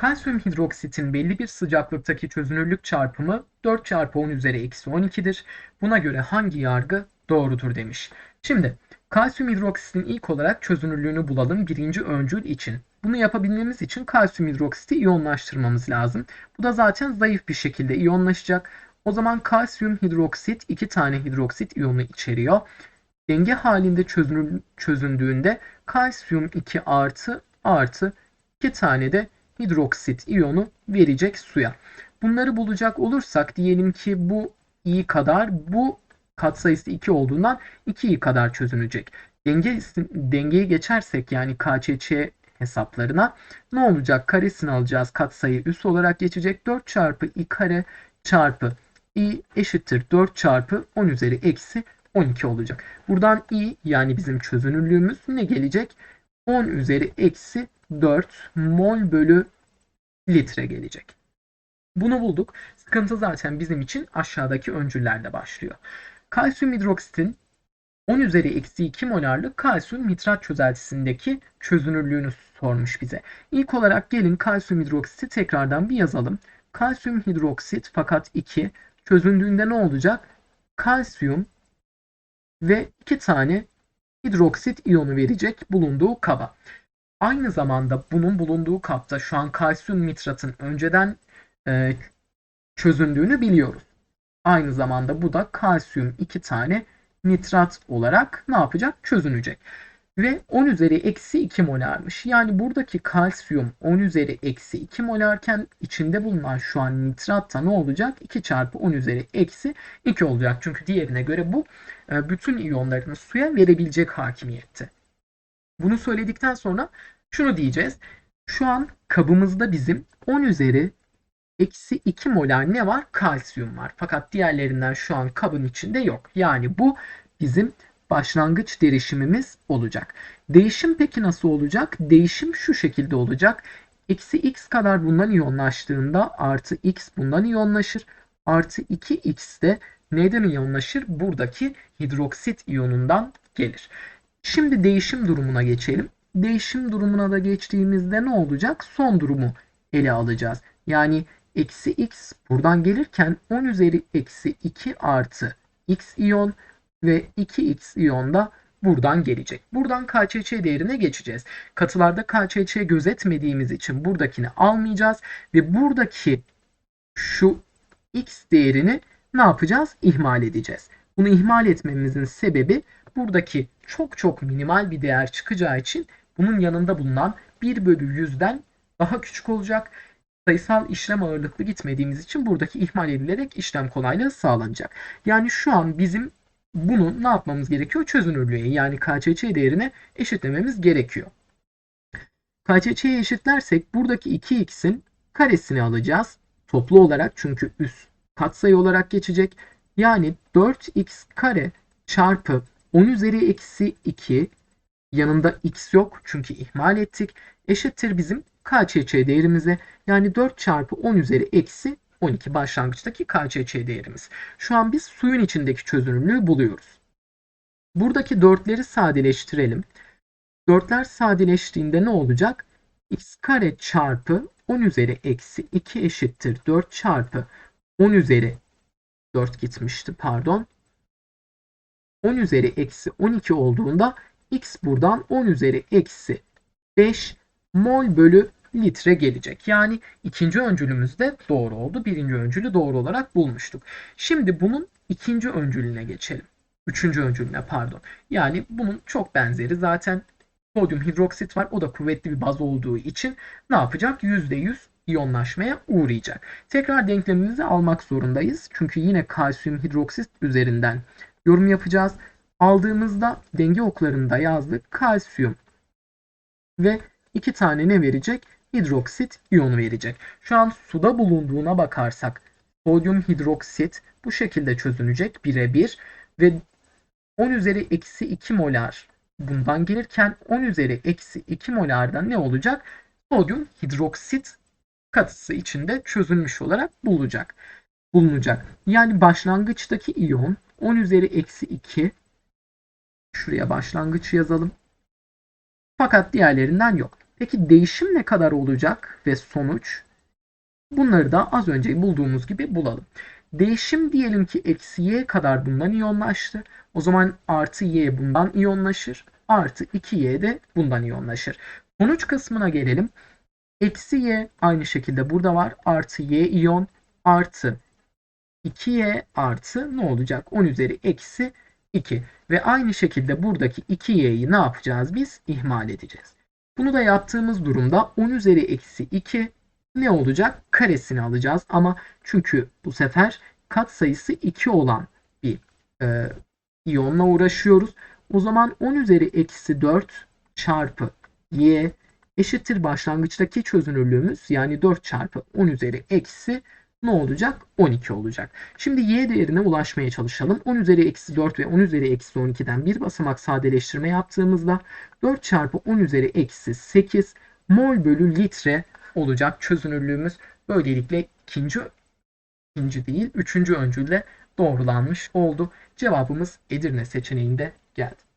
Kalsiyum hidroksitin belli bir sıcaklıktaki çözünürlük çarpımı 4 çarpı 10 üzeri eksi 12'dir. Buna göre hangi yargı doğrudur demiş. Şimdi kalsiyum hidroksitin ilk olarak çözünürlüğünü bulalım birinci öncül için. Bunu yapabilmemiz için kalsiyum hidroksiti iyonlaştırmamız lazım. Bu da zaten zayıf bir şekilde iyonlaşacak. O zaman kalsiyum hidroksit iki tane hidroksit iyonu içeriyor. Denge halinde çözünür, çözündüğünde kalsiyum 2 artı artı 2 tane de hidroksit iyonu verecek suya. Bunları bulacak olursak diyelim ki bu i kadar bu katsayısı 2 olduğundan 2i kadar çözünecek. Denge dengeyi geçersek yani KÇÇ hesaplarına ne olacak? Karesini alacağız. Katsayı üs olarak geçecek. 4 çarpı i kare çarpı i eşittir 4 çarpı 10 üzeri eksi 12 olacak. Buradan i yani bizim çözünürlüğümüz ne gelecek? 10 üzeri eksi 4 mol bölü litre gelecek. Bunu bulduk. Sıkıntı zaten bizim için aşağıdaki öncüllerde başlıyor. Kalsiyum hidroksitin 10 üzeri eksi 2 molarlık kalsiyum nitrat çözeltisindeki çözünürlüğünü sormuş bize. İlk olarak gelin kalsiyum hidroksiti tekrardan bir yazalım. Kalsiyum hidroksit fakat 2 çözündüğünde ne olacak? Kalsiyum ve 2 tane hidroksit iyonu verecek bulunduğu kaba. Aynı zamanda bunun bulunduğu kapta şu an kalsiyum nitratın önceden e, çözündüğünü biliyoruz. Aynı zamanda bu da kalsiyum 2 tane nitrat olarak ne yapacak? Çözünecek. Ve 10 üzeri eksi 2 molarmış. Yani buradaki kalsiyum 10 üzeri eksi 2 molarken içinde bulunan şu an nitratta ne olacak? 2 çarpı 10 üzeri eksi 2 olacak. Çünkü diğerine göre bu e, bütün iyonlarını suya verebilecek hakimiyette. Bunu söyledikten sonra şunu diyeceğiz. Şu an kabımızda bizim 10 üzeri eksi 2 molar ne var? Kalsiyum var. Fakat diğerlerinden şu an kabın içinde yok. Yani bu bizim başlangıç derişimimiz olacak. Değişim peki nasıl olacak? Değişim şu şekilde olacak. Eksi x kadar bundan iyonlaştığında artı x bundan iyonlaşır. Artı 2x de neden iyonlaşır? Buradaki hidroksit iyonundan gelir. Şimdi değişim durumuna geçelim. Değişim durumuna da geçtiğimizde ne olacak? Son durumu ele alacağız. Yani eksi x buradan gelirken 10 üzeri eksi 2 artı x iyon ve 2x iyon da buradan gelecek. Buradan KÇÇ değerine geçeceğiz. Katılarda KÇÇ gözetmediğimiz için buradakini almayacağız ve buradaki şu x değerini ne yapacağız? İhmal edeceğiz. Bunu ihmal etmemizin sebebi buradaki çok çok minimal bir değer çıkacağı için bunun yanında bulunan 1 bölü 100'den daha küçük olacak. Sayısal işlem ağırlıklı gitmediğimiz için buradaki ihmal edilerek işlem kolaylığı sağlanacak. Yani şu an bizim bunu ne yapmamız gerekiyor? Çözünürlüğe yani KÇÇ değerine eşitlememiz gerekiyor. KÇÇ'ye eşitlersek buradaki 2x'in karesini alacağız. Toplu olarak çünkü üst katsayı olarak geçecek. Yani 4x kare çarpı 10 üzeri eksi 2 yanında x yok çünkü ihmal ettik. Eşittir bizim KÇÇ değerimize yani 4 çarpı 10 üzeri eksi 12 başlangıçtaki KÇÇ değerimiz. Şu an biz suyun içindeki çözünürlüğü buluyoruz. Buradaki 4'leri sadeleştirelim. 4'ler sadeleştiğinde ne olacak? x kare çarpı 10 üzeri eksi 2 eşittir 4 çarpı 10 üzeri 4 gitmişti pardon. 10 üzeri eksi 12 olduğunda x buradan 10 üzeri eksi 5 mol bölü litre gelecek. Yani ikinci öncülümüz de doğru oldu. Birinci öncülü doğru olarak bulmuştuk. Şimdi bunun ikinci öncülüne geçelim. Üçüncü öncülüne pardon. Yani bunun çok benzeri zaten sodyum hidroksit var. O da kuvvetli bir baz olduğu için ne yapacak? %100 iyonlaşmaya uğrayacak. Tekrar denklemimizi almak zorundayız. Çünkü yine kalsiyum hidroksit üzerinden yorum yapacağız. Aldığımızda denge oklarında yazdık. Kalsiyum ve iki tane ne verecek? Hidroksit iyonu verecek. Şu an suda bulunduğuna bakarsak sodyum hidroksit bu şekilde çözünecek birebir ve 10 üzeri eksi 2 molar bundan gelirken 10 üzeri eksi 2 molardan ne olacak? Sodyum hidroksit katısı içinde çözülmüş olarak bulunacak. bulunacak. Yani başlangıçtaki iyon 10 üzeri eksi 2 şuraya başlangıç yazalım. Fakat diğerlerinden yok. Peki değişim ne kadar olacak ve sonuç? Bunları da az önce bulduğumuz gibi bulalım. Değişim diyelim ki eksi y kadar bundan iyonlaştı. O zaman artı y bundan iyonlaşır. Artı 2y de bundan iyonlaşır. Sonuç kısmına gelelim. Eksi y aynı şekilde burada var. Artı y iyon artı 2y artı ne olacak? 10 üzeri eksi 2. Ve aynı şekilde buradaki 2y'yi ne yapacağız biz? İhmal edeceğiz. Bunu da yaptığımız durumda 10 üzeri eksi 2 ne olacak? Karesini alacağız ama çünkü bu sefer kat sayısı 2 olan bir e, iyonla uğraşıyoruz. O zaman 10 üzeri eksi 4 çarpı y eşittir başlangıçtaki çözünürlüğümüz yani 4 çarpı 10 üzeri eksi ne olacak? 12 olacak. Şimdi y değerine ulaşmaya çalışalım. 10 üzeri eksi 4 ve 10 üzeri eksi 12'den bir basamak sadeleştirme yaptığımızda 4 çarpı 10 üzeri eksi 8 mol bölü litre olacak çözünürlüğümüz. Böylelikle ikinci, ikinci değil üçüncü öncülle doğrulanmış oldu. Cevabımız Edirne seçeneğinde geldi.